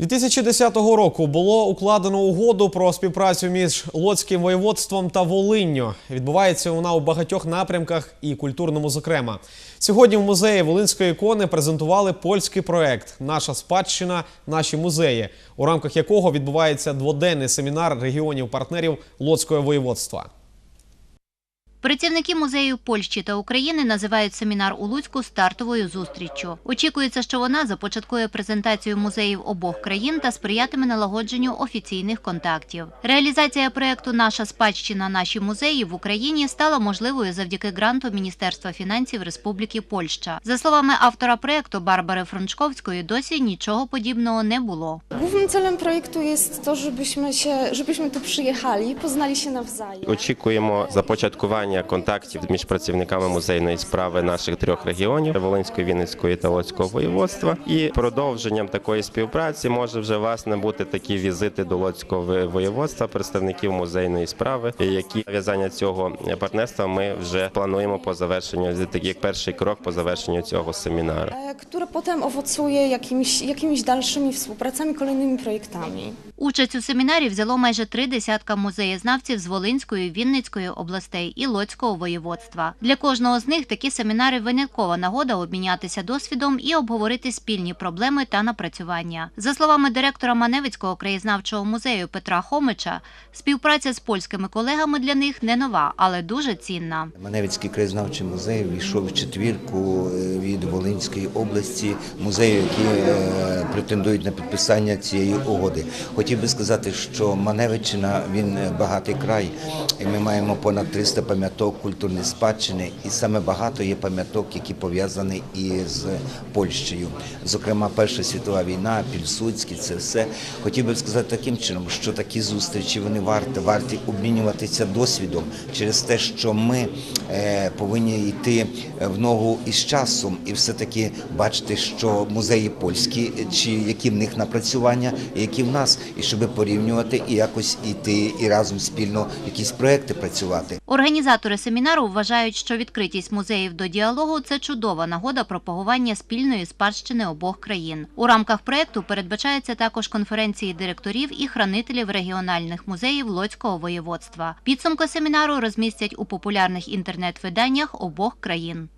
2010 року було укладено угоду про співпрацю між Лоцьким воєводством та Волинню. Відбувається вона у багатьох напрямках і культурному, зокрема. Сьогодні в музеї Волинської ікони презентували польський проект Наша спадщина, наші музеї, у рамках якого відбувається дводенний семінар регіонів-партнерів Лоцького воєводства. Працівники музею Польщі та України називають семінар у Луцьку стартовою зустріччю. Очікується, що вона започаткує презентацію музеїв обох країн та сприятиме налагодженню офіційних контактів. Реалізація проекту Наша спадщина, наші музеї в Україні стала можливою завдяки гранту Міністерства фінансів Республіки Польща. За словами автора проекту Барбари Фрончковської, досі нічого подібного не було. Głównym celem projektu jest to, żebyśmy, się, żebyśmy tu przyjechali, poznali się nawzajem. Очікуємо започаткування контактів між працівниками музейної справи наших трьох регіонів Волинської, Вінницької та Лоцького воєводства. І продовженням такої співпраці може вже власне бути такі візити до Лоцького воєводства представників музейної справи, які нав'язання цього партнерства ми вже плануємо по завершенню як перший крок по завершенню цього семінару. Które potem owocuje jakimiś, jakimiś dalszymi współpracami, kolejnymi projektami. Участь у семінарі взяло майже три десятка музеєзнавців з Волинської, Вінницької областей і Лоцького воєводства. Для кожного з них такі семінари виняткова нагода обмінятися досвідом і обговорити спільні проблеми та напрацювання. За словами директора Маневицького краєзнавчого музею Петра Хомича, співпраця з польськими колегами для них не нова, але дуже цінна. Маневицький краєзнавчий музей війшов в четвірку е, від Волинської області музеїв, які е, претендують на підписання цієї угоди. Хотів би сказати, що Маневиччина він е, багатий край, і ми маємо понад 300 пам'яток культурної спадщини, і саме багато є пам'яток, які пов'язані із Польщею. Зокрема, Перша світова війна, Пільсудський, це все. Хотів би сказати таким чином, що такі зустрічі вони варті, варті обмінюватися досвідом через те, що ми е, повинні йти в ногу із часом і все-таки бачити, що музеї польські, чи які в них напрацювання, які в нас, і щоб порівнювати і якось йти і разом спільно якісь проекти працювати. Організатори семінару вважають, що відкритість музеїв до діалогу це чудова нагода пропагування спільної спадщини обох країн. У рамках проекту передбачаються також конференції директорів і хранителів регіональних музеїв Лоцького воєводства. Підсумки семінару розмістять у популярних інтернет-виданнях обох країн.